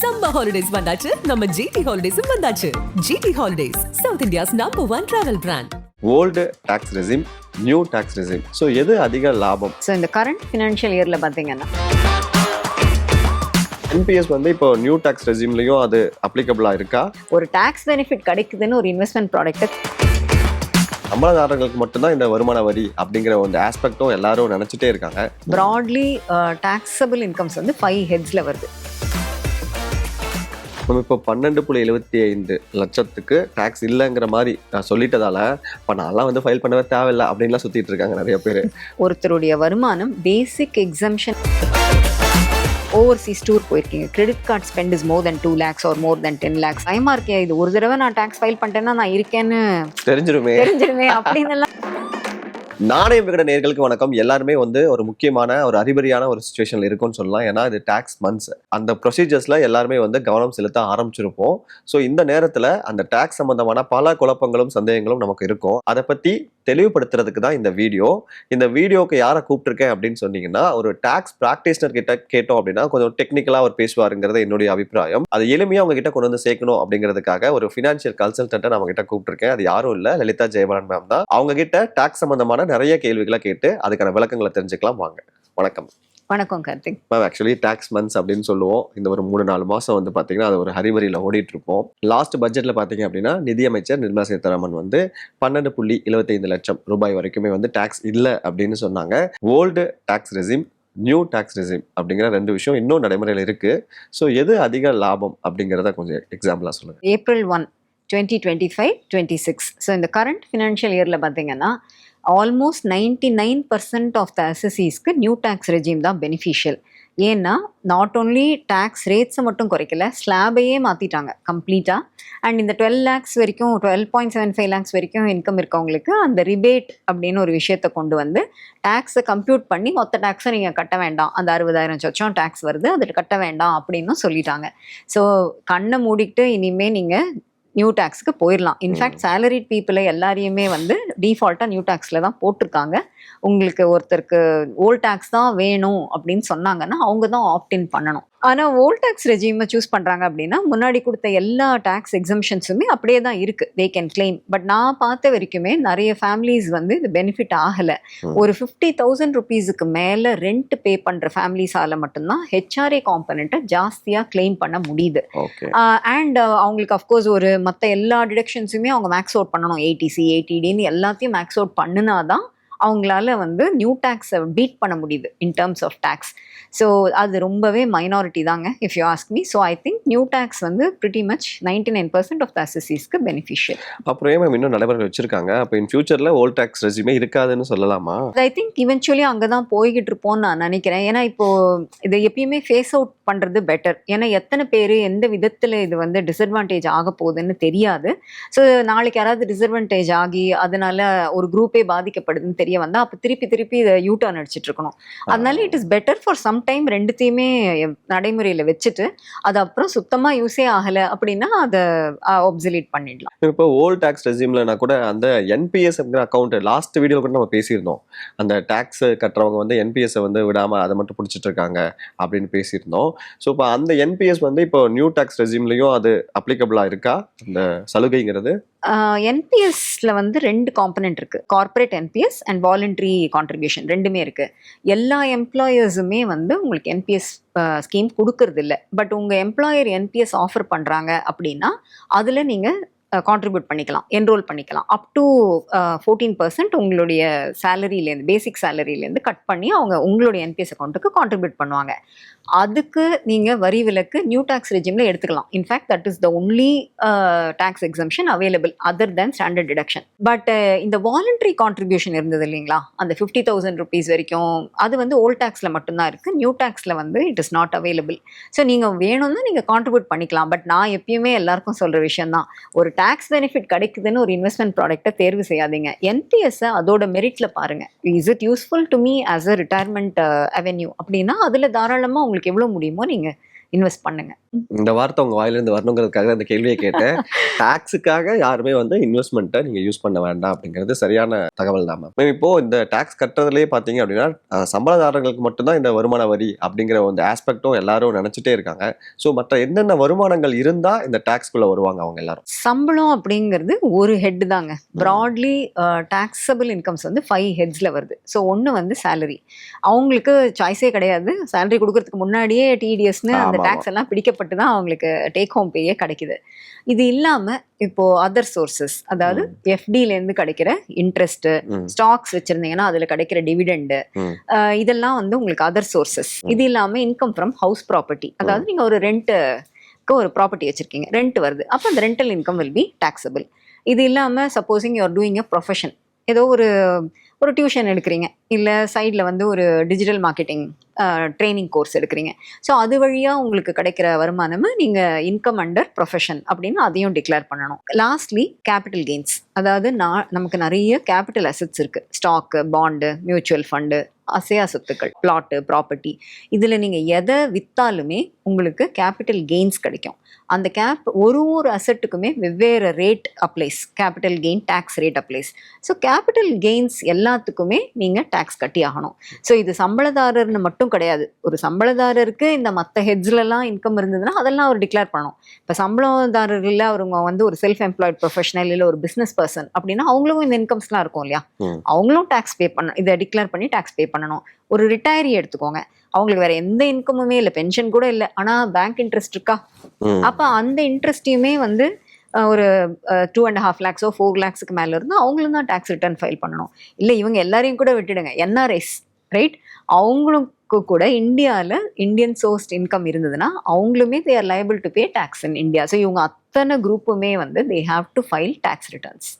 Summer holidays வந்தாச்சு. நம்ம GT ஹாலிடேஸும் வந்தாச்சு. GT holidays South India's number one travel brand old tax regime new tax regime so எது அதிக லாபம்? ஸோ இந்த கரண்ட் ஃபினான்ஷியல் இயரில் பார்த்தீங்கன்னா. என்பிஎஸ் வந்து இப்போ நியூ டாக்ஸ் ரெசிம்லையும் அது அப்ளிகபிளா இருக்கா? ஒரு டேக்ஸ் பெனிஃபிட் கிடைக்குதுன்னு ஒரு இன்வெஸ்ட்மெண்ட் ப்ராடக்ட்டை சம்பளதாரர்களுக்கு மட்டும்தான் இந்த வருமான வரி அப்படிங்கிற ஒரு ஆஸ்பெக்டும் எல்லாரும் நினைச்சிட்டே இருக்காங்க. ப்ராட்லி டேக்ஸபிள் இன்கம்ஸ் வந்து ஃபைவ் ஹெட்ஸில் வருது. நம்ம இப்போ பன்னெண்டு புள்ளி எழுபத்தி ஐந்து லட்சத்துக்கு டாக்ஸ் இல்லைங்கிற மாதிரி நான் சொல்லிட்டதால இப்போ நான்லாம் வந்து ஃபைல் பண்ணவே தேவையில்லை அப்படின்லாம் சுத்திட்டு இருக்காங்க நிறைய பேர். ஒருத்தருடைய வருமானம் பேசிக் எக்ஸம்ஷன் ஓவர்சீஸ் டூர் போயிருக்கீங்க. Credit card spend is more than two lakhs or more than ten lakhs பயமா இருக்கே இது ஒரு தடவை நான் டாக்ஸ் ஃபைல் பண்ணிட்டேன்னா நான் இருக்கேன்னு தெரிஞ்சிருமே. தெரிஞ்சிருமே அப்படின்னு எல்லாம் நாணயம் விகட நேர்களுக்கு வணக்கம். எல்லாருமே வந்து ஒரு முக்கியமான ஒரு அறிபறியான ஒரு சுச்சுவேஷன்ல இருக்கும்னு சொல்லலாம். ஏன்னா இது டாக்ஸ் மந்த்ஸ் அந்த ப்ரொசீஜர்ஸ்ல எல்லாருமே வந்து கவனம் செலுத்த ஆரம்பிச்சிருப்போம். ஸோ இந்த நேரத்துல அந்த டாக்ஸ் சம்பந்தமான பல குழப்பங்களும் சந்தேகங்களும் நமக்கு இருக்கும். அதை பத்தி தெளிவுபடுத்துறதுக்கு தான் இந்த வீடியோ. இந்த வீடியோக்கு யாரை கூப்பிட்டுருக்கேன் அப்படின்னு சொன்னீங்கன்னா ஒரு டாக்ஸ் ப்ராக்டிஸ்னர் கிட்ட கேட்டோம் அப்படின்னா கொஞ்சம் டெக்னிக்கலாக அவர் பேசுவாருங்கிறது என்னுடைய அபிப்பிராயம். அது எளிமையாக அவங்க கிட்ட கொண்டு வந்து சேர்க்கணும் அப்படிங்கிறதுக்காக ஒரு ஃபினான்ஷியல் கன்சல்டன்ட்டை நம்ம கிட்ட கூப்பிட்டுருக்கேன். அது யாரும் இல்லை லலிதா ஜெயபாலன் மேம் தான். அவங்க கிட்ட டாக்ஸ் சம்பந்தமான நிறைய கேள்விகளை கேட்டு அதுக்கான விளக்கங்களை தெரிஞ்சுக்கலாம். வாங்க. வணக்கம். வணக்கம் Karthik. Ma'am actually tax months அப்படின்னு சொல்லுவோம். இந்த ஒரு மூணு நாலு மாதம் வந்து பார்த்தீங்கன்னா அது ஒரு ஹரிபரியில் ஓடிட்டு இருப்போம் லாஸ்ட் பட்ஜெட்டில் பார்த்தீங்க அப்படின்னா நிதியமைச்சர் நிர்மலா சீதாராமன் வந்து பன்னெண்டு புள்ளி இருபத்தைந்து லட்சம் ரூபாய் வரைக்குமே வந்து டாக்ஸ் இல்லை அப்படின்னு சொன்னாங்க. Old tax regime new tax regime அப்படிங்கிற ரெண்டு விஷயம் இன்னும் நடைமுறையில் இருக்கு. ஸோ எது அதிக லாபம் அப்படிங்கிறத கொஞ்சம் எக்ஸாம்பிளாக சொல்லுங்க. April one twenty twenty five twenty six so இந்த கரண்ட் ஃபினான்ஷியல் இயரில் பார்த்தீங்கன்னா almost ninety nine percent of the அசசிஸ்க்கு new tax regime தான் பெனிஃபிஷியல் ஏன்னா நாட் ஓன்லி டேக்ஸ் ரேட்ஸை மட்டும் குறைக்கல ஸ்லாபையே மாற்றிட்டாங்க கம்ப்ளீட்டாக அண்ட் இந்த டுவெல் லேக்ஸ் வரைக்கும் twelve point seven five lakhs வரைக்கும் இன்கம் இருக்கவங்களுக்கு அந்த ரிபேட் அப்படின்னு ஒரு விஷயத்தை கொண்டு வந்து டேக்ஸை கம்ப்யூட் பண்ணி மொத்த டேக்ஸை நீங்கள் கட்ட வேண்டாம். அந்த அறுபதாயிரம் சொச்சம் டேக்ஸ் வருது அது கட்ட வேண்டாம் அப்படின்னு சொல்லிட்டாங்க. ஸோ கண்ணை மூடிக்கிட்டு இனிமேல் நீங்கள் நியூ டேக்ஸ்க்கு போயிடலாம் இன்ஃபேக்ட் சேலரிட் பீப்புளை எல்லாரையுமே வந்து டிஃபால்ட்டாக நியூ டேக்ஸில் தான் போட்டிருக்காங்க. உங்களுக்கு ஒருத்தருக்கு ஓல்ட் டேக்ஸ் தான் வேணும் அப்படின்னு சொன்னாங்கன்னா அவங்க தான் ஆப்டின் பண்ணணும். ஆனால் ஓல்ட் டேக்ஸ் ரெஜிமை சூஸ் பண்ணுறாங்க அப்படின்னா முன்னாடி கொடுத்த எல்லா டேக்ஸ் எக்ஸம்ஷன்ஸுமே அப்படியே தான் இருக்குது தே கேன் கிளைம் பட் நான் பார்த்த வரைக்குமே நிறைய ஃபேமிலிஸ் வந்து இது பெனிஃபிட் ஆகலை. ஒரு ஃபிஃப்டி தௌசண்ட் ருபீஸுக்கு மேலே ரெண்ட் பே பண்ணுற ஃபேமிலிஸால் மட்டும்தான் ஹெச்ஆர்ஏ காம்பனண்ட்டை ஜாஸ்தியாக கிளைம் பண்ண முடியுது. அண்ட் அவங்களுக்கு அஃப்கோர்ஸ் ஒரு மற்ற எல்லா டிடக்ஷன்ஸுமே அவங்க மேக்ஸ் அவுட் பண்ணணும். ஏடிசி ஏடிடின்னு எல்லாத்தையும் மேக்ஸ் அவுட் பண்ணினா தான் அவங்களால வந்து நியூ டேக்ஸை பீட் பண்ண முடியுது in terms of tax so அது ரொம்பவே மைனாரிட்டி தாங்க if you ask me so I think new tax வந்து pretty much ninety nine percent of the அசசிஸ்க்கு beneficial அப்புறம் ஏன் இன்னும் நடைமுறை வச்சிருக்காங்க. அப்போ இன் ஃபியூச்சரில் ஓல்ட் டாக்ஸ் ரெசிமே இருக்காதுன்னு சொல்லலாமா? ஐ திங்க் இவென்ச்சுவலி அங்கே தான் போய்கிட்டு இருப்போம்னு நான் நினைக்கிறேன். ஏன்னா இப்போ இதை எப்பயுமே ஃபேஸ் அவுட் பண்ணுறது பெட்டர் ஏன்னா எத்தனை பேர் எந்த விதத்தில் இது வந்து டிஸ்அட்வான்டேஜ் ஆக போகுதுன்னு தெரியாது. ஸோ நாளைக்கு யாராவது டிஸ்அட்வான்டேஜ் ஆகி அதனால ஒரு குரூப்பே பாதிக்கப்படுதுன்னு தெரிய வந்தால் அப்போ திருப்பி திருப்பி இதை யூ டர்ன் அடிச்சிட்டு இருக்கணும் அதனால it is better for some time ரெண்டுத்தையுமே நடைமுறையில் வச்சுட்டு அது அப்புறம் சுத்தமாக யூஸே ஆகலை அப்படின்னா அதை ஒப்சலேட் பண்ணிடலாம். இப்போ ஓல்ட் டாக்ஸ் ரெசியூம்லனா கூட அந்த என்பிஎஸ் அப்படிங்கிற அக்கௌண்ட் லாஸ்ட் வீடியோ கூட நம்ம பேசியிருந்தோம். அந்த டாக்ஸ் கட்டுறவங்க வந்து என்பிஎஸ் வந்து விடாம அதை மட்டும் பிடிச்சிட்டு இருக்காங்க அப்படின்னு பேசியிருந்தோம். ஸோ இப்போ அந்த என்பிஎஸ் வந்து இப்போ நியூ டாக்ஸ் ரெசியூம்லையும் அது அப்ளிகபிளா இருக்கா? இந்த சலுகைங்கிறது? என்பிஎஸ்ல வந்து ரெண்டு காம்பனண்ட் இருக்கு. Corporate NPS and voluntary contribution ரெண்டுமே இருக்கு. எல்லா எம்ப்ளாயர்ஸுமே வந்து உங்களுக்கு என்பிஎஸ் ஸ்கீம் கொடுக்கறது இல்லை பட் உங்க எம்ப்ளாயர் என்பிஎஸ் ஆஃபர் பண்றாங்க அப்படின்னா அதுல நீங்க கான்ட்ரிபியூட் பண்ணிக்கலாம் என்ரோல் பண்ணிக்கலாம். அப் டு ஃபோர்டீன் பர்சன்ட் உங்களுடைய சேலரியிலேருந்து பேசிக் சேலரியிலேருந்து கட் பண்ணி அவங்க உங்களுடைய என்பிஎஸ் அக்கௌண்ட்டுக்கு கான்ட்ரிபியூட் பண்ணுவாங்க. அதுக்கு நீங்கள் வரி விலக்கு நியூ டேக்ஸ் ரெஜிமில் எடுத்துக்கலாம். In fact that is the only tax exemption available other than standard deduction but இந்த வாலண்டரி கான்ட்ரிபியூஷன் இருந்தது இல்லைங்களா? அந்த ஃபிஃப்டி தௌசண்ட் ருபீஸ் வரைக்கும் அது வந்து ஓல்ட் டேக்ஸில் மட்டும்தான் இருக்குது நியூ டேக்ஸில் வந்து it is not available so நீங்கள் வேணும்னா நீங்கள் கான்ட்ரிபியூட் பண்ணிக்கலாம். பட் நான் எப்பயுமே எல்லாருக்கும் சொல்கிற விஷயம் தான் ஒரு டேக்ஸ் பெனிஃபிட் கிடைக்குதுன்னு ஒரு இன்வெஸ்ட்மெண்ட் ப்ராடக்ட்டை தேர்வு செய்யாதீங்க. என்பிஎஸ்ஸை அதோட மெரிட்ல பாருங்க. Is it useful to me as a retirement avenue அப்படின்னா அதில் தாராளமாக உங்களுக்கு எவ்வளோ முடியுமோ நீங்கள் இன்வெஸ்ட் பண்ணுங்க. இந்த வார்த்தை உங்க வாயிலிருந்து வரணுங்கிறதுக்காக அந்த கேள்வியை கேட்டேன். டாக்ஸுக்காக யாருமே வந்து இன்வெஸ்ட்மெண்ட்டை நீங்க யூஸ் பண்ண வேண்டாம் அப்படிங்கிறது சரியான தகவல் தான் மேம் இப்போ இந்த டாக்ஸ் கட்டுறதுலேயே பார்த்தீங்க அப்படின்னா சம்பளதாரர்களுக்கு மட்டும்தான் இந்த வருமான வரி அப்படிங்கிற ஒரு ஆஸ்பெக்டும் எல்லாரும் நினைச்சிட்டே இருக்காங்க. ஸோ மற்ற என்னென்ன வருமானங்கள் இருந்தா இந்த டாக்ஸ்குள்ள வருவாங்க அவங்க எல்லாரும்? சம்பளம் அப்படிங்கிறது ஒரு ஹெட் தாங்க. ப்ராட்லி டாக்ஸபிள் இன்கம்ஸ் வந்து ஃபைவ் ஹெட்ஸில் வருது. ஸோ ஒன்று வந்து சேலரி அவங்களுக்கு சாய்ஸே கிடையாது. சேலரி கொடுக்கறதுக்கு முன்னாடியே டிடிஎஸ்னு அந்த டேக்ஸ் எல்லாம் பிடிக்கப்பட்டு தான் அவங்களுக்கு டேக் ஹோம் பேயே கிடைக்குது. இது இல்லாமல் இப்போ அதர் சோர்சஸ் அதாவது எஃப்டிலேருந்து கிடைக்கிற இன்ட்ரெஸ்ட்டு ம். ஸ்டாக்ஸ் வச்சுருந்தீங்கன்னா அதில் கிடைக்கிற டிவிடெண்டு. இதெல்லாம் வந்து உங்களுக்கு அதர் சோர்சஸ் இது இல்லாமல் இன்கம் ஃப்ரம் ஹவுஸ் ப்ராப்பர்ட்டி அதாவது நீங்கள் ஒரு ரெண்ட்டுக்கு ஒரு ப்ராப்பர்ட்டி வச்சுருக்கீங்க ரெண்ட் வருது. அப்போ அந்த rental income will be taxable. இது இல்லாமல் supposing you're doing a profession ஏதோ ஒரு ஒரு டியூஷன் எடுக்கிறீங்க. இல்லை சைடில் வந்து ஒரு டிஜிட்டல் மார்க்கெட்டிங் ட்ரைனிங் கோர்ஸ் எடுக்கிறீங்க. ஸோ அது வழியாக உங்களுக்கு கிடைக்கிற வருமானமும் நீங்கள் இன்கம் அண்டர் ப்ரொஃபஷன் அப்படின்னு அதையும் டிக்ளேர் பண்ணணும். லாஸ்ட்லி கேபிட்டல் கெயின்ஸ் அதாவது நான் நமக்கு நிறைய கேபிட்டல் அசெட்ஸ் இருக்குது ஸ்டாக்கு பாண்டு மியூச்சுவல் ஃபண்டு அசையா சொத்துக்கள் பிளாட்டு ப்ராப்பர்ட்டி இதில் நீங்கள் எதை விற்றாலுமே உங்களுக்கு கேபிட்டல் கெயின்ஸ் கிடைக்கும். அந்த கேப் ஒரு ஒரு அசெட்டுக்குமே வெவ்வேறு rate applies capital gain tax rate applies so capital gains எல்லாத்துக்குமே நீங்கள் டேக்ஸ் கட்டி ஆகணும். ஸோ இது சம்பளதாரர்னு மட்டும் கிடையாது. ஒரு சம்பளதாரருக்கு இந்த மற்ற ஹெட்ஸ்லலாம் இன்கம் இருந்ததுன்னா அதெல்லாம் அவர் டிக்ளேர் பண்ணணும். இப்போ சம்பளதாரர்களில் அவங்க வந்து ஒரு செல்ஃப் எம்ப்ளாய்ட் ப்ரொஃபஷனல் இல்லை ஒரு பிஸ்னஸ் பர்சன் அப்படின்னா அவங்களும் இந்த இன்கம்ஸ்லாம் இருக்கும் இல்லையா. அவங்களும் டேக்ஸ் பே பண்ண இதை டிக்ளேர் பண்ணி டேக்ஸ் பே பண்ணணும். ஒரு ரிட்டையரி எடுத்துக்கோங்க. அவங்களுக்கு வேற எந்த இன்கமுமே இல்லை. பென்ஷன் கூட இல்லை. ஆனால் பேங்க் இன்ட்ரெஸ்ட் இருக்கா. அப்போ அந்த இன்ட்ரெஸ்ட்டையுமே வந்து ஒரு டூ அண்ட் ஹாஃப் லேக்ஸோ ஃபோர் லேக்ஸுக்கு மேலே இருந்தால் அவங்களும் தான் டேக்ஸ் ரிட்டர்ன் ஃபைல் பண்ணணும். இல்லை இவங்க எல்லாரையும் கூட விட்டுடுங்க. என்ஆர்ஐஸ் ரைட் அவங்களுக்கு கூட இந்தியாவில் இந்தியன் சோர்ஸ்ட் இன்கம் இருந்ததுன்னா அவங்களுமே they are liable to pay tax in India so இவங்க அத்தனை குரூப்புமே வந்து they have to file tax returns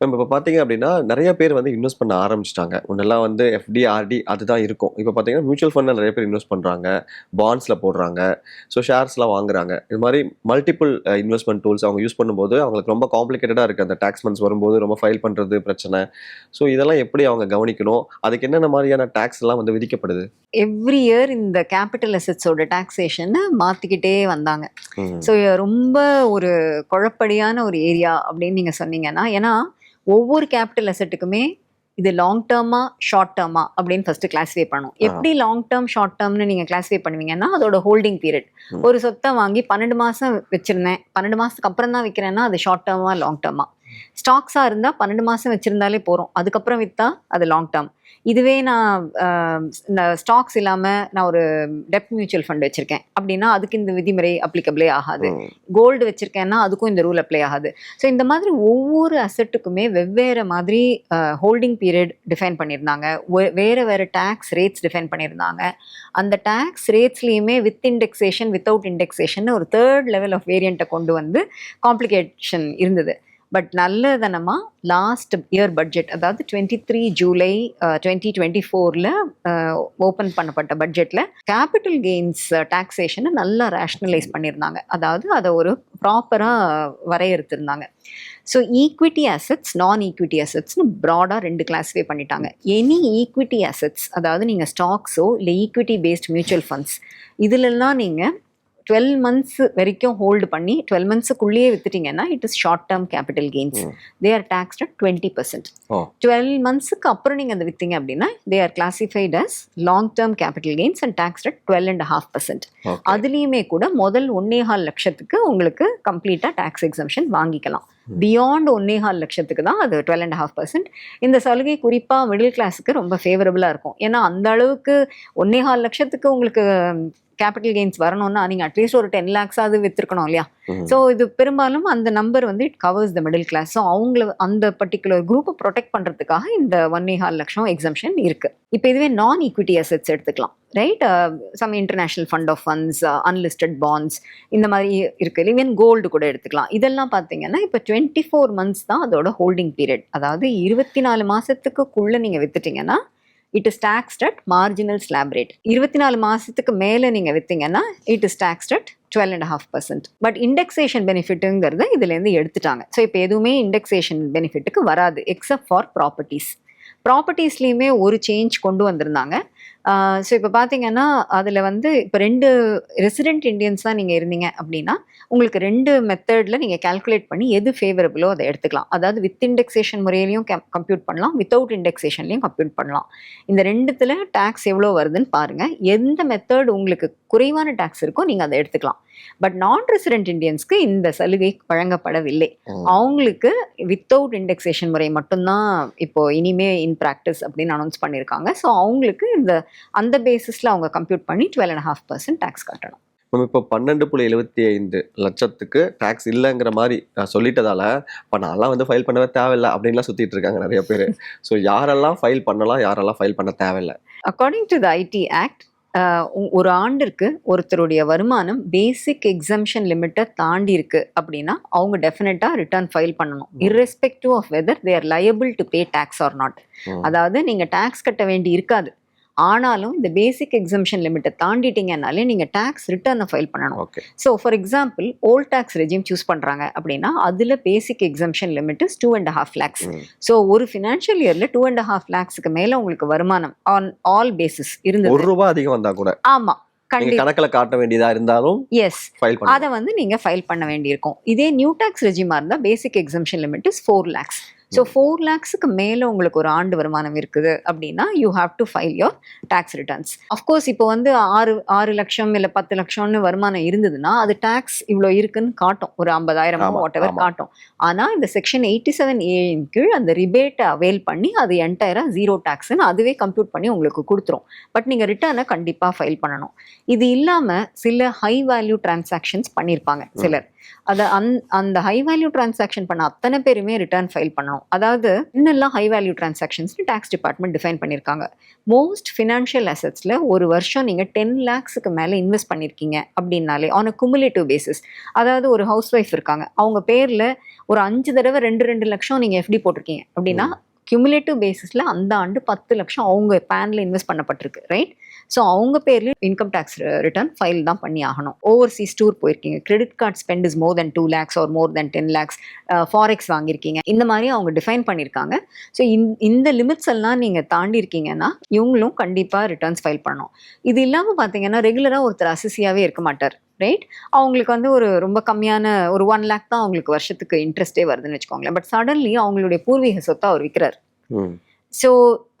ம். மேம் இப்போ பார்த்தீங்க அப்படின்னா நிறைய பேர் வந்து இன்வெஸ்ட் பண்ண ஆரம்பிச்சிட்டாங்க. முன்னெல்லாம் வந்து எஃப்டி ஆர்டி அதுதான் இருக்கும். இப்போ பார்த்தீங்கன்னா மியூச்சுவல் ஃபண்டில் நிறைய பேர் இன்வெஸ்ட் பண்ணுறாங்க பாண்ட்ஸில் போடுறாங்க. ஸோ ஷேர்ஸ்லாம் வாங்குறாங்க. இது மாதிரி மல்டிபிள் இன்வெஸ்ட்மெண்ட் டூல்ஸ் அவங்க யூஸ் பண்ணும்போது அவங்களுக்கு ரொம்ப காம்ப்ளிகேட்டடாக இருக்குது அந்த டேக்ஸ் மந்த்ஸ் வரும்போது ரொம்ப ஃபைல் பண்ணுறது பிரச்சனை. ஸோ இதெல்லாம் எப்படி அவங்க கவனிக்கணும்? அதுக்கு என்னென்ன மாதிரியான டேக்ஸ் எல்லாம் வந்து விதிக்கப்படுது? எவ்ரி இயர் இந்த கேபிட்டல் அசெட்ஸோட டாக்ஸேஷனை மாற்றிக்கிட்டே வந்தாங்க. ஸோ ரொம்ப ஒரு குழப்படியான ஒரு ஏரியா அப்படின்னு நீங்கள் சொன்னீங்கன்னா ஏன்னா ஒவ்வொரு கேபிட்டல் அசெட்டுக்குமே இது லாங் டேர்மா ஷார்ட் டேர்மா அப்படின்னு ஃபர்ஸ்ட் கிளாஸிஃபை பண்ணணும். எப்படி லாங் டேர்ம் ஷார்ட் டேர்ம்னு நீங்கள் கிளாஸிஃபை பண்ணுவீங்கன்னா அதோட ஹோல்டிங் பீரியட். ஒரு சொத்தை வாங்கி பன்னெண்டு மாதம் வச்சிருந்தேன். பன்னெண்டு மாதத்துக்கு அப்புறம் தான் விற்கிறேன்னா அது ஷார்ட் டேர்மா லாங் டேர்மா ஸ்டாக்ஸாக இருந்தால் பன்னெண்டு மாதம் வச்சுருந்தாலே போகிறோம் அதுக்கப்புறம் விற்றா அது லாங் டேர்ம் இதுவே நான் இந்த ஸ்டாக்ஸ் இல்லாமல் நான் ஒரு டெப்ட் மியூச்சுவல் ஃபண்ட் வச்சுருக்கேன். அப்படின்னா அதுக்கு இந்த விதிமுறை அப்ளிகபிளே ஆகாது. கோல்டு வச்சிருக்கேன்னா அதுக்கும் இந்த ரூல் அப்ளை ஆகாது. ஸோ இந்த மாதிரி ஒவ்வொரு அசெட்டுக்குமே வெவ்வேறு மாதிரி ஹோல்டிங் பீரியட் டிஃபைன் பண்ணியிருந்தாங்க. வே- வேற வேற டேக்ஸ் ரேட்ஸ் டிஃபைன் பண்ணியிருந்தாங்க. அந்த டேக்ஸ் ரேட்ஸ்லேயுமே வித் இண்டெக்ஸேஷன் வித்தவுட் இண்டெக்ஸேஷன் ஒரு தேர்ட் லெவல் ஆஃப் வேரியண்ட்டை கொண்டு வந்து காம்ப்ளிகேஷன் இருந்தது. பட் நல்லதனமாக லாஸ்ட் இயர் பட்ஜெட் அதாவது twenty three July twenty twenty ஃபோரில் ஓப்பன் பண்ணப்பட்ட பட்ஜெட்டில் கேபிட்டல் கெயின்ஸ் டாக்ஸேஷனை நல்லா ரேஷ்னலைஸ் பண்ணியிருந்தாங்க அதாவது அதை ஒரு ப்ராப்பராக வரையறுத்திருந்தாங்க. So equity assets non equity அசெட்ஸ்னு ப்ராடாக ரெண்டு கிளாஸிஃபை பண்ணிட்டாங்க. எனி ஈக்விட்டி அசெட்ஸ் அதாவது நீங்கள் ஸ்டாக்ஸோ இல்லை ஈக்விட்டி பேஸ்ட் மியூச்சுவல் ஃபண்ட்ஸ் இதிலெல்லாம் நீங்கள் டுவெல் மந்த்ஸ் வரைக்கும் ஹோல்டு பண்ணி டுவெல் மந்த்ஸுக்குள்ளேயே வித்துட்டீங்கன்னா it is short term capital gains. They are taxed at twenty percent. Twelve மந்த்ஸுக்கு அப்புறம் நீங்கள் அந்த வித்தீங்க அப்படின்னா they are classified as long term capital gains and taxed at twelve and half percent. அதுலேயுமே கூட முதல் ஒன்னேகால் லட்சத்துக்கு உங்களுக்கு கம்ப்ளீட்டாக டேக்ஸ் எக்ஸம்ஷன் வாங்கிக்கலாம். பியாண்ட் ஒன்னேகால் லட்சத்துக்கு தான் அது டுவெல் அண்ட் ஹாஃப் பர்சன்ட் இந்த சலுகை குறிப்பாக மிடில் கிளாஸுக்கு ரொம்ப ஃபேவரபுளாக இருக்கும். ஏன்னா அந்த அளவுக்கு ஒன்னேகால் லட்சத்துக்கு உங்களுக்கு கேபிட்டல் கெயின்ஸ் வரணும்னா நீங்கள் அட்லீஸ்ட் ஒரு டென் லேக்ஸாவது விற்றுருக்கணும் இல்லையா. ஸோ இது பெரும்பாலும் அந்த நம்பர் வந்து it covers the middle class so அவங்கள அந்த பர்டிகுலர் குரூப்பை ப்ரொடெக்ட் பண்ணுறதுக்காக இந்த ஒன்னே ஹால் லட்சம் எக்ஸம்ஷன் இருக்குது இப்போ இதுவே நான் ஈக்விட்டி அசெட்ஸ் எடுத்துக்கலாம் right some international fund of funds unlisted bonds இந்த மாதிரி இருக்குது ஈவன் கோல்டு கூட எடுத்துக்கலாம். இதெல்லாம் பார்த்தீங்கன்னா இப்போ டுவெண்ட்டி ஃபோர் மந்த்ஸ் தான் அதோட ஹோல்டிங் பீரியட் அதாவது இருபத்தி நாலு மாதத்துக்குள்ளே நீங்கள் வித்துட்டீங்கன்னா it is taxed at marginal slab rate இருபத்தி நாலு மாதத்துக்கு மேலே நீங்கள் விற்றீங்கன்னா it is taxed at twelve and half percent but indexation பெனிஃபிட்டுங்கிறத இதுலேருந்து எடுத்துட்டாங்க. ஸோ இப்போ எதுவுமே இண்டெக்ஸேஷன் பெனிஃபிட்டுக்கு வராது எக்ஸப்ட் ஃபார் ப்ராப்பர்ட்டிஸ் ப்ராப்பர்ட்டிஸ்லேயுமே ஒரு சேஞ்ச் கொண்டு வந்திருந்தாங்க. ஸோ இப்போ பார்த்தீங்கன்னா அதில் வந்து இப்போ ரெண்டு ரெசிடென்ட் இந்தியன்ஸ் தான் நீங்கள் இருந்தீங்க அப்படின்னா உங்களுக்கு ரெண்டு மெத்தடில் நீங்கள் கால்குலேட் பண்ணி எது ஃபேவரபிளோ அதை எடுத்துக்கலாம். அதாவது வித் இண்டெக்ஸேஷன் முறையிலையும் கம்ப்யூட் பண்ணலாம் வித்தவுட் இண்டெக்ஸேஷன்லையும் கம்ப்யூட் பண்ணலாம். இந்த ரெண்டுத்தில் டேக்ஸ் எவ்வளோ வருதுன்னு பாருங்கள் எந்த மெத்தட் உங்களுக்கு குறைவான டேக்ஸ் இருக்கோ நீங்கள் அதை எடுத்துக்கலாம். பட் நான் ரெசிடென்ட் இந்தியன்ஸ்க்கு இந்த சலுகை வழங்கப்படவில்லை. அவங்களுக்கு வித்தவுட் இண்டெக்ஸேஷன் முறை மட்டும்தான் இப்போ இனிமே இன் ப்ராக்டிஸ் அப்படின்னு அனௌன்ஸ் பண்ணியிருக்காங்க. ஸோ அவங்களுக்கு இந்த அந்த பேசிஸில் அவங்க கம்ப்யூட் பண்ணி twelve and half percent tax கட்டணும். மேம் இப்போ பன்னெண்டு புள்ளி எழுபத்தி ஐந்து லட்சத்துக்கு டேக்ஸ் இல்லைங்கிற மாதிரி நான் சொல்லிட்டதால இப்போ நான்லாம் வந்து ஃபைல் பண்ணவே தேவையில்லை அப்படின்லாம் சுற்றிட்டு இருக்காங்க நிறைய பேர். ஸோ யாரெல்லாம் ஃபைல் பண்ணலாம் யாரெல்லாம் ஃபைல் பண்ண தேவையில்லை? According to the IT act ஒரு ஆண்டிற்கு ஒருத்தருடைய வருமானம் பேசிக் எக்ஸம்ஷன் லிமிட்டை தாண்டி இருக்கு அப்படின்னா அவங்க டெஃபினட்டாக ரிட்டர்ன் ஃபைல் பண்ணணும். irrespective of whether they are liable to pay tax or not. அதாவது நீங்கள் டேக்ஸ் கட்ட வேண்டி இருக்காது. ஆனாலும் இந்த பேசிக் எக்ஸம்ஷன் லிமிட்டை தாண்டிட்டீங்கனாலே நீங்கள் டேக்ஸ் ரிட்டர்னை ஃபைல் பண்ணணும். So for example old tax regime choose பண்ணுறாங்க அப்படின்னா அதில் basic exemption limit two and half lakhs. So ஒரு ஃபினான்ஷியல் இயரில் டூ அண்ட் ஹாஃப் லேக்ஸுக்கு மேலே உங்களுக்கு வருமானம் ஆன் ஆல் பேசிஸ் இருந்தது. ஒரு ரூபாய் அதிகம் வந்தா கூட ஆமாம் நீங்க கணக்குல காட்ட வேண்டியதா இருந்தாலும் எஸ் அதை வந்து நீங்கள் ஃபைல் பண்ண வேண்டியிருக்கும். இதே நியூ டேக்ஸ் ரெஜிமாக இருந்தால் basic exemption limit is four lakhs so four லேக்ஸுக்கு மேலே உங்களுக்கு ஒரு ஆண்டு வருமானம் இருக்குது அப்படின்னா you have to file your tax returns of course இப்போ வந்து ஆறு ஆறு லட்சம் இல்லை பத்து லட்சம்னு வருமானம் இருந்ததுன்னா அது டேக்ஸ் இவ்வளோ இருக்குன்னு காட்டும். ஒரு ஐம்பதாயிரமோ வாட் எவர். காட்டும். ஆனால் இந்த செக்ஷன் எயிட்டி செவன் ஏன் கீழ் அந்த ரிபேட்டை அவைல் பண்ணி அது என்டையராக ஜீரோ டேக்ஸ்ன்னு அதுவே கம்ப்யூட் பண்ணி உங்களுக்கு கொடுத்துரும். பட் நீங்கள் ரிட்டர்னை கண்டிப்பாக ஃபைல் பண்ணணும். இது இல்லாமல் சில ஹை வேல்யூ டிரான்சாக்ஷன்ஸ் பண்ணியிருப்பாங்க சிலர். அதை அந் அந்த ஹை வேல்யூ டிரான்சாக்ஷன் பண்ண அத்தனை பேருமே ரிட்டர்ன் ஃபைல் பண்ணணும் அதாவது இன்னெல்லாம் ஹை வேல்யூ டிரான்சாக்ஷன்ஸ்னு டேக்ஸ் டிபார்ட்மெண்ட் டிஃபைன் பண்ணியிருக்காங்க மோஸ்ட் ஃபினான்ஷியல் அசட்ஸில் ஒரு வருஷம் நீங்கள் டென் லேக்ஸுக்கு மேலே இன்வெஸ்ட் பண்ணியிருக்கீங்க அப்படின்னாலே ஆன் அ குமுலேட்டிவ் பேசிஸ் அதாவது ஒரு ஹவுஸ் ஒய்ஃப் இருக்காங்க. அவங்க பேரில் ஒரு அஞ்சு தடவை ரெண்டு ரெண்டு லட்சம் நீங்கள் எஃப்டி போட்டிருக்கீங்க. அப்படின்னா கியூமுலேட்டிவ் பேசிஸில் அந்த ஆண்டு பத்து லட்சம் அவங்க பேனில் இன்வெஸ்ட் பண்ணப்பட்டிருக்கு ரைட் ஸோ அவங்க பேர்லேயும் இன்கம் டேக்ஸ் ரிட்டர்ன் ஃபைல் தான் பண்ணி ஆகணும். ஓவர்சீஸ் டூர் போயிருக்கீங்க. Credit card spend is more than two lakhs or more than ten lakhs forex வாங்கியிருக்கீங்க. இந்த மாதிரி அவங்க டிஃபைன் பண்ணியிருக்காங்க. ஸோ இந்த லிமிட்ஸ் எல்லாம் நீங்கள் தாண்டி இருக்கீங்கன்னா இவங்களும் கண்டிப்பாக ரிட்டர்ன்ஸ் ஃபைல் பண்ணணும். இது இல்லாமல் பார்த்தீங்கன்னா ரெகுலராக ஒருத்தர் அசிசியாகவே இருக்க மாட்டார். ரைட் அவங்களுக்கு வந்து ஒரு ரொம்ப கம்மியான ஒரு ஒன் லேக் தான் அவங்களுக்கு வருஷத்துக்கு இன்ட்ரெஸ்டே வருதுன்னு வச்சுக்கோங்களேன். பட் சடன்லி அவங்களுடைய பூர்வீக சொத்தை அவர் விற்கிறார் ஸோ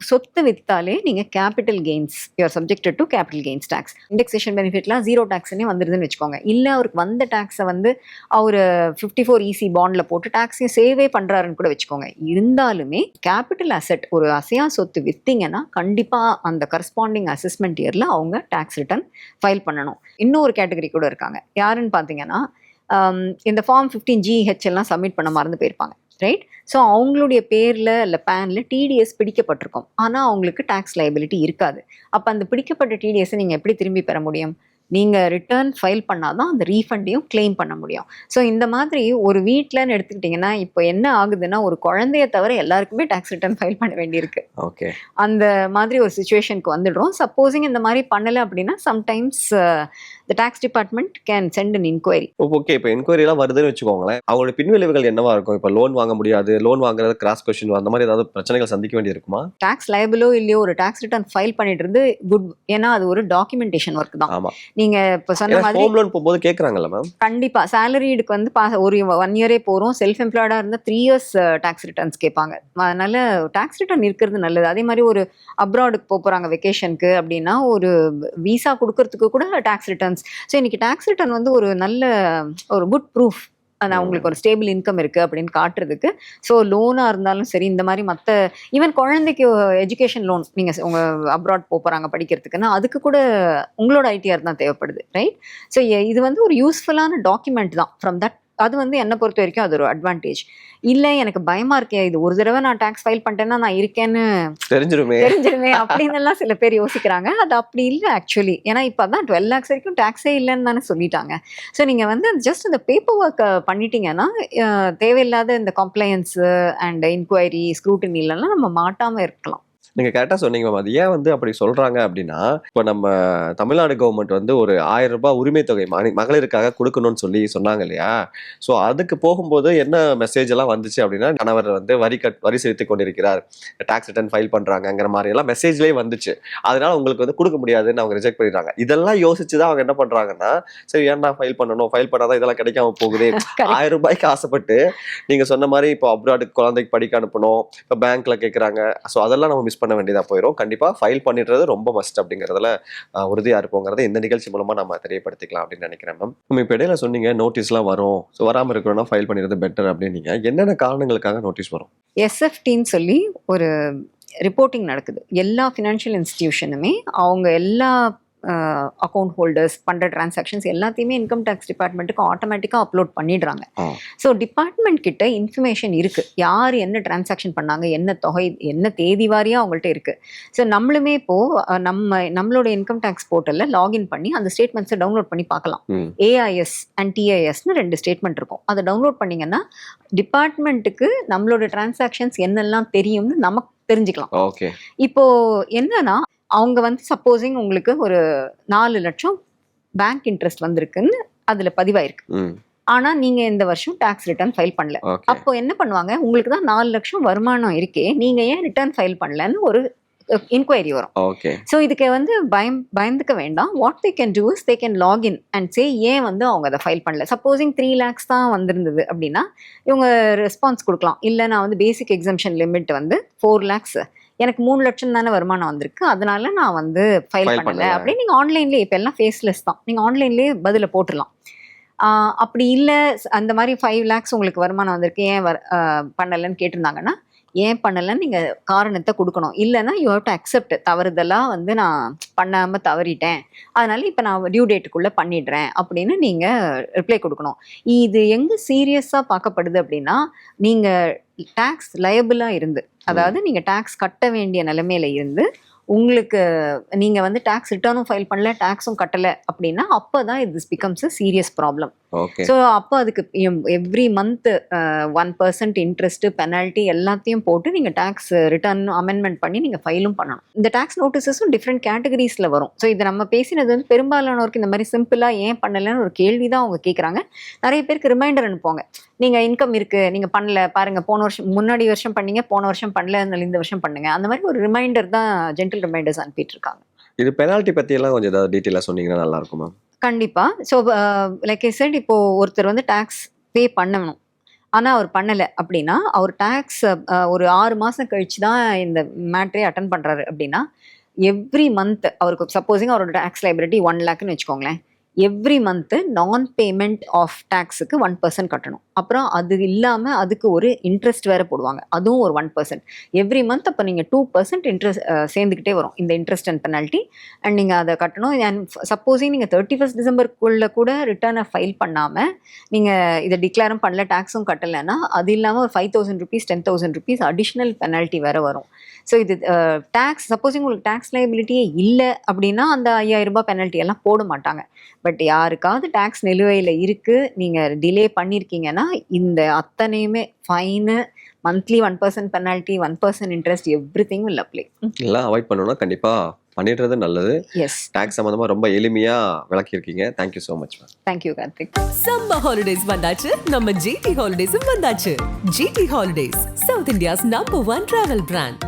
சொத்து வித்தாலே நீங்கள் capital gains you're subjected to capital gains tax indexation பெனிஃபிட்லாம் zero டேக்ஸ்னே வந்துருதுன்னு வச்சுக்கோங்க. இல்லை அவருக்கு வந்த டேக்ஸை வந்து அவர் ஃபிஃப்டி ஃபோர் இசி பாண்டில் போட்டு டேக்ஸையும் சேவே பண்ணுறாருன்னு கூட வச்சுக்கோங்க. இருந்தாலுமே கேபிட்டல் அசெட் ஒரு அசையா சொத்து விற்றீங்கன்னா கண்டிப்பாக அந்த கரஸ்பாண்டிங் அசஸ்மெண்ட் இயரில் அவங்க டேக்ஸ் ரிட்டர்ன் ஃபைல் பண்ணணும். இன்னொரு கேட்டகரி கூட இருக்காங்க. யாருன்னு பார்த்தீங்கன்னா இந்த ஃபார்ம் ஃபிஃப்டீன் ஜிஹெச் எல்லாம் சப்மிட் பண்ண மறந்து போயிருப்பாங்க. ரைட் ஸோ அவங்களுடைய பேரில் இல்லை பேனில் டிடிஎஸ் பிடிக்கப்பட்டிருக்கும். ஆனால் அவங்களுக்கு டேக்ஸ் லைபிலிட்டி இருக்காது. அப்போ அந்த பிடிக்கப்பட்ட டிடிஎஸை நீங்கள் எப்படி திரும்பி பெற முடியும்? நீங்கள் ரிட்டர்ன் ஃபைல் பண்ணாதான் அந்த ரீஃபண்டையும் கிளைம் பண்ண முடியும். ஸோ இந்த மாதிரி ஒரு வீட்டில்னு எடுத்துக்கிட்டிங்கன்னா இப்போ என்ன ஆகுதுன்னா ஒரு குழந்தைய தவிர எல்லாருக்குமே டேக்ஸ் ரிட்டர்ன் ஃபைல் பண்ண வேண்டியிருக்கு. ஓகே அந்த மாதிரி ஒரு சுச்சுவேஷனுக்கு வந்துடுறோம். சப்போஸிங் இந்த மாதிரி பண்ணலை அப்படின்னா sometimes the tax department can send an inquiry okay இப்போ என்கொயரி எல்லாம் வருதுன்னு வச்சுக்கோங்களேன். அவங்களோட பின்விளைவுகள் என்னவா இருக்கும்? இப்போ லோன் வாங்க முடியாது. லோன் வாங்குறது கிராஸ் கொஸ்டின் அந்த மாதிரி ஏதாவது பிரச்சனைகள் சந்திக்க வேண்டி இருக்குமா டேக்ஸ் லைபிளோ இல்லையோ ஒரு டேக்ஸ் ரிட்டர்ன் ஃபைல் பண்ணிட்டு இருந்து குட் ஏன்னா அது ஒரு டாக்குமெண்டேஷன் ஒர்க் தான். நீங்க இப்போ சொன்ன மாதிரி ஹோம் லோன் போகும்போது கேக்குறாங்கல்ல மேம் கண்டிப்பா. சேலரிடுக்கு வந்து பா ஒரு ஒன் இயரே போகிறோம் செல்ஃப் எம்ப்ளாய்டாக இருந்தால் த்ரீ இயர்ஸ் டேக்ஸ் ரிட்டர்ன்ஸ் கேட்பாங்க. அதனால டேக்ஸ் ரிட்டர்ன் இருக்கிறது நல்லது. அதே மாதிரி ஒரு அப்ராடுக்கு போக போகிறாங்க வெக்கேஷனுக்கு அப்படின்னா ஒரு விசா கொடுக்கறதுக்கு கூட டேக்ஸ் ரிட்டர்ன்ஸ் ஸோ இன்னைக்கு டேக்ஸ் ரிட்டர்ன் வந்து ஒரு நல்ல ஒரு குட் ப்ரூஃப் நான் உங்களுக்கு ஒரு ஸ்டேபிள் இன்கம் இருக்குது அப்படின்னு காட்டுறதுக்கு. ஸோ லோனாக இருந்தாலும் சரி இந்த மாதிரி மற்ற ஈவன் குழந்தைக்கு எஜுகேஷன் லோன் நீங்கள் உங்கள் அப்ராட் போகிறாங்க படிக்கிறதுக்குன்னா அதுக்கு கூட உங்களோட ஐடிஆர் தான் தேவைப்படுது ரைட் ஸோ இது வந்து ஒரு யூஸ்ஃபுல்லான டாக்குமெண்ட் தான். ஃப்ரம் தட் அது வந்து என்னை பொறுத்த வரைக்கும் அது ஒரு அட்வான்டேஜ் இல்லை எனக்கு பயமா இருக்கே இது ஒரு தடவை நான் டேக்ஸ் ஃபைல் பண்ணிட்டேன்னா நான் இருக்கேன்னு தெரிஞ்சிருமே. தெரிஞ்சிருமே அப்படின்னு எல்லாம் சில பேர் யோசிக்கிறாங்க. அது அப்படி இல்லை ஆக்சுவலி ஏன்னா இப்போ தான் டுவெல் லேக்ஸ் வரைக்கும் டேக்ஸே இல்லைன்னு தானே சொல்லிட்டாங்க. ஸோ நீங்கள் வந்து ஜஸ்ட் இந்த பேப்பர் ஒர்க்கை பண்ணிட்டீங்கன்னா தேவையில்லாத இந்த கம்ப்ளைன்ஸு அண்ட் இன்கொயரி ஸ்க்ரூட்டினிலலாம் நம்ம மாட்டாமல் இருக்கலாம். நீங்க கரெக்டா சொன்னீங்க மேம். அது ஏன் வந்து அப்படி சொல்றாங்க அப்படின்னா இப்போ நம்ம தமிழ்நாடு கவர்மெண்ட் வந்து ஒரு ஆயிரம் ரூபாய் உரிமை தொகை மகி- மகளிருக்காக கொடுக்கணும்னு சொல்லி சொன்னாங்க இல்லையா? ஸோ அதுக்கு போகும்போது என்ன மெசேஜ் எல்லாம் வந்துச்சு அப்படின்னா கணவர் வந்து வரி கட் வரி செலுத்தி கொண்டிருக்கிறார். டாக்ஸ் ரிட்டர்ன் ஃபைல் பண்றாங்கங்கிற மாதிரி எல்லாம் மெசேஜ்லேயே வந்துச்சு. அதனால உங்களுக்கு வந்து கொடுக்க முடியாதுன்னு அவங்க ரிஜெக்ட் பண்ணிடுறாங்க. இதெல்லாம் யோசிச்சு தான் அவங்க என்ன பண்றாங்கன்னா சரி ஏன்டா ஃபைல் பண்ணணும்? ஃபைல் பண்ணாதான் இதெல்லாம் கிடைக்காம போகுது. ஆயிரம் ரூபாய்க்கு ஆசைப்பட்டு நீங்க சொன்ன மாதிரி இப்போ அப்ராடுக்கு குழந்தைக்கு படிக்க அனுப்பணும். இப்போ பேங்க்ல கேட்குறாங்க ஸோ அதெல்லாம் நம்ம மிஸ் பண்ண வேண்டியதாக போயிடும் கண்டிப்பாக ஃபைல் பண்ணிடுறது ரொம்ப மஸ்ட் அப்படிங்கிறதுல உறுதியாக இருப்போங்கிறத இந்த நிகழ்ச்சி மூலமாக நம்ம தெரியப்படுத்திக்கலாம் அப்படின்னு நினைக்கிறேன் மேம் நம்ம இப்போ இடையில சொன்னீங்க நோட்டீஸ்லாம் வரும். ஸோ வராமல் இருக்கணும்னா ஃபைல் பண்ணிடுறது பெட்டர் அப்படின்னீங்க. என்னென்ன காரணங்களுக்காக நோட்டீஸ் வரும்? எஸ்எஃப்டின்னு சொல்லி ஒரு ரிப்போர்ட்டிங் நடக்குது. எல்லா ஃபினான்ஷியல் இன்ஸ்டிடியூஷனுமே அவங்க எல்லா அக்கௌண்ட் ஹோல்டர்ஸ் பண்ணுற டிரான்சாக்ஷன்ஸ் எல்லாத்தையுமே இன்கம் டேக்ஸ் டிபார்ட்மெண்ட்டுக்கு ஆட்டோமேட்டிக்காக அப்லோட் பண்ணிடுறாங்க. ஸோ டிபார்ட்மெண்ட் கிட்ட இன்ஃபர்மேஷன் இருக்குது யார் என்ன டிரான்சாக்ஷன் பண்ணாங்க என்ன தொகை என்ன தேதி வாரியாக அவங்கள்ட்ட இருக்குது ஸோ நம்மளுமே இப்போது நம்ம நம்மளோட இன்கம் டேக்ஸ் போர்ட்டலில் லாகின் பண்ணி அந்த ஸ்டேட்மெண்ட்ஸை டவுன்லோட் பண்ணி பார்க்கலாம். ஏஐஎஸ் அண்ட் டிஐஎஸ்னு ரெண்டு ஸ்டேட்மெண்ட் இருக்கும். அதை டவுன்லோட் பண்ணீங்கன்னா டிபார்ட்மெண்ட்டுக்கு நம்மளோட டிரான்சாக்ஷன்ஸ் என்னெல்லாம் தெரியும்னு நமக்கு தெரிஞ்சுக்கலாம். ஓகே. இப்போ என்னன்னா அவங்க வந்து சப்போஸிங் உங்களுக்கு ஒரு நாலு லட்சம் பேங்க் இன்ட்ரெஸ்ட் வந்திருக்குன்னு அதுல பதிவாயிருக்கு. ஆனா நீங்க இந்த வருஷம் டாக்ஸ் ரிட்டர்ன் ஃபைல் பண்ணல. அப்போ என்ன பண்ணுவாங்க? உங்களுக்கு தான் நாலு லட்சம் வருமானம் இருக்கே நீங்க ஏன் ரிட்டர்ன் ஃபைல் பண்ணலன்னு ஒரு இன்கொயரி வரும். ஓகே ஸோ இதுக்கு வந்து பயம் பயந்துக்க வேண்டாம். What they can do is they can login and say ஏன் வந்து அவங்க அதை ஃபைல் பண்ணல? சப்போஸிங் த்ரீ லேக்ஸ் தான் வந்திருந்தது அப்படின்னா இவங்க ரெஸ்பான்ஸ் கொடுக்கலாம். இல்லை நான் வந்து பேசிக் எக்ஸம்ஷன் லிமிட் வந்து ஃபோர் லேக்ஸ் எனக்கு மூணு லட்சம் தானே வருமானம் வந்திருக்கு. அதனால நான் வந்து ஃபைல் பண்ணல. அப்படின்னு நீங்கள் ஆன்லைன்லேயே இப்போ எல்லாம் ஃபேஸ்லெஸ் தான். நீங்கள் ஆன்லைன்லேயே பதில போட்டுடலாம் ஆஹ் அப்படி இல்லை அந்த மாதிரி ஃபைவ் லேக்ஸ் உங்களுக்கு வருமானம் வந்திருக்கு. ஏன் வர் பண்ணலைன்னு கேட்டிருந்தாங்கன்னா ஏன் பண்ணலைன்னு நீங்கள் காரணத்தை கொடுக்கணும். இல்லைன்னா யூ ஹவ் டு அக்செப்ட் தவறுதலாக வந்து நான் பண்ணாமல் தவறிட்டேன். அதனால இப்போ நான் டியூ டேட்டுக்குள்ளே பண்ணிடுறேன் அப்படின்னு நீங்கள் ரிப்ளை கொடுக்கணும். இது எங்கே சீரியஸாக பார்க்கப்படுது அப்படின்னா நீங்கள் டேக்ஸ் லயபிளாக இருந்து அதாவது நீங்கள் டேக்ஸ் கட்ட வேண்டிய நிலைமையில இருந்து உங்களுக்கு நீங்கள் வந்து டேக்ஸ் ரிட்டர்னும் ஃபைல் பண்ணல டேக்ஸும் கட்டலை அப்படின்னா அப்போ தான் இது becomes a serious problem so அப்போ அதுக்கு every month one percent interest penalty எல்லாத்தையும் போட்டு நீங்கள் டேக்ஸ் ரிட்டர்ன் அமெண்ட்மெண்ட் பண்ணி நீங்கள் ஃபைலும் பண்ணணும் இந்த டேக்ஸ் நோட்டீஸஸும் டிஃப்ரெண்ட் கேட்டகரிஸில் வரும். ஸோ இது நம்ம பேசினது வந்து பெரும்பாலானோருக்கு இந்த மாதிரி சிம்பிளாக ஏன் பண்ணலைன்னு ஒரு கேள்வி தான் அவங்க கேட்குறாங்க நிறைய பேருக்கு ரிமைண்டர் அனுப்புவாங்க. நீங்கள் இன்கம் இருக்குது நீங்கள் பண்ணல பாருங்கள் போன வருஷம் முன்னாடி வருஷம் பண்ணீங்க போன வருஷம் பண்ணல இந்த வருஷம் பண்ணுங்க. அந்த மாதிரி ஒரு ரிமைண்டர் தான் ஜென்டில் ரிமைண்டர்ஸ் அனுப்பிட்டு இருக்காங்க. இது பெனால்ட்டி பத்தி எல்லாம் கொஞ்சம் ஏதாவது டீட்டெயிலாக சொன்னீங்கன்னா நல்லா இருக்கும்? மேம் கண்டிப்பாக ஸோ லைக் ஐ செட் இப்போ ஒருத்தர் வந்து டேக்ஸ் பே பண்ணணும். ஆனால் அவர் பண்ணலை அப்படின்னா அவர் டேக்ஸ் ஒரு ஆறு மாதம் கழிச்சு தான் இந்த மேட்ரே அட்டன் பண்ணுறாரு அப்படின்னா எவ்ரி மந்த் அவருக்கு சப்போஸிங் அவரோட டேக்ஸ் லைபிலிட்டி ஒன் லேக்னு வச்சுக்கோங்களேன். எவ்ரி மந்த்து நான் பேமெண்ட் ஆஃப் டேக்ஸுக்கு ஒன் பர்சன்ட் கட்டணும். அப்புறம் அது இல்லாமல் அதுக்கு ஒரு இன்ட்ரெஸ்ட் வேறு போடுவாங்க. அதுவும் ஒரு ஒன் பர்சன்ட் எவ்ரி மந்த் அப்போ நீங்கள் டூ பர்சன்ட் இன்ட்ரெஸ்ட் சேர்ந்துக்கிட்டே வரும். இந்த இன்ட்ரெஸ்ட் அண்ட் பெனால்ட்டி அண்ட் நீங்கள் அதை கட்டணும். அண்ட் சப்போஸிங் நீங்கள் தேர்ட்டி ஃபஸ்ட் டிசம்பருக்குள்ளே கூட ரிட்டர்னை ஃபைல் பண்ணாமல் நீங்கள் இதை டிக்ளேரும் பண்ணல டேக்ஸும் கட்டலைன்னா அது இல்லாமல் ஒரு five thousand rupees ten thousand rupees additional penalty வேறு வரும். ஸோ இது டேக்ஸ் சப்போஸிங் உங்களுக்கு டேக்ஸ் லைபிலிட்டியே இல்லை அப்படின்னா அந்த ஐயாயிரம் ரூபாய் பெனால்ட்டி எல்லாம் போட மாட்டாங்க. பட் யாருக்காவது டேக்ஸ் நிலுவையில் இருக்குது நீங்கள் டிலே பண்ணியிருக்கீங்கன்னா இந்த அத்தனையுமே fine monthly one percent penalty one percent interest everything will apply எல்லாம் அவாய்ட் பண்ணணும்னா கண்டிப்பா பண்ணிடுறது நல்லது. எஸ் டேக்ஸ் சம்மந்தமா ரொம்ப எளிமையா விளக்கியிருக்கீங்க. Thank you so much ma'am thank you Karthik summer holidays வந்தாச்சு. நம்ம ஜிடி ஹாலிடேஸும் வந்தாச்சு. GT holidays South India's number one travel brand